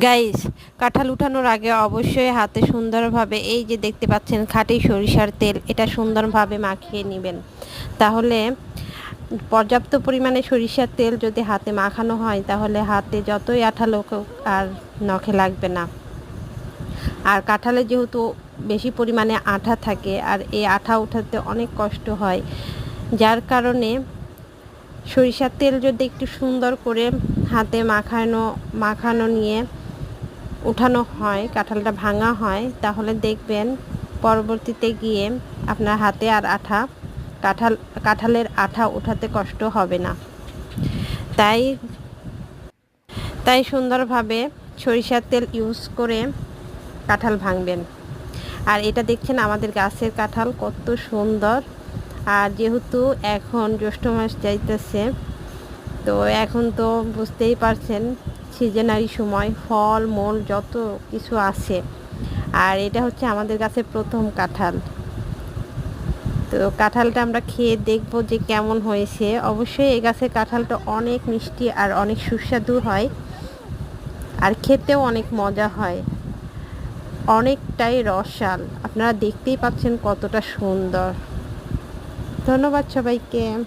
Guys, কাঁঠাল উঠানোর আগে অবশ্যই হাতে সুন্দরভাবে এই যে দেখতে পাচ্ছেন খাঁটি সরিষার তেল, এটা সুন্দরভাবে মাখিয়ে নেবেন। তাহলে পর্যাপ্ত পরিমাণে সরিষার তেল যদি হাতে মাখানো হয়, তাহলে হাতে যতই আঠালো আর নখে লাগবে না। আর কাঁঠালে যেহেতু বেশি পরিমাণে আঠা থাকে, আর এই আঠা উঠাতে অনেক কষ্ট হয়, যার কারণে সরিষার তেল যদি একটু সুন্দর করে হাতে মাখানো মাখানো নিয়ে উঠানো হয়, কাঁঠালটা ভাঙা হয়, তাহলে দেখবেন পরবর্তীতে গিয়ে আপনার হাতে আর আঠা, কাঁঠাল, কাঁঠালের আঠা উঠাতে কষ্ট হবে না। তাই তাই সুন্দরভাবে সরিষার তেল ইউজ করে কাঁঠাল ভাঙবেন। আর এটা দেখছেন আমাদের গাছের কাঁঠাল কত সুন্দর। আর যেহেতু এখন জ্যৈষ্ঠ মাস যাইতেছে, তো এখন তো বুঝতেই পারছেন সিজনারি সময়, ফল, মূল, যত কিছু আছে। আর এটা হচ্ছে আমাদের কাছে প্রথম কাঁঠাল। তো কাঁঠালটা আমরা খেয়ে দেখব যে কেমন হয়েছে। অবশ্যই এই গাছের কাঁঠালটা অনেক মিষ্টি আর অনেক সুস্বাদু হয়। আর খেতেও অনেক মজা হয়। অনেকটাই রসাল। আপনারা দেখতেই পাচ্ছেন কতটা সুন্দর। ধন্যবাদ সবাইকে।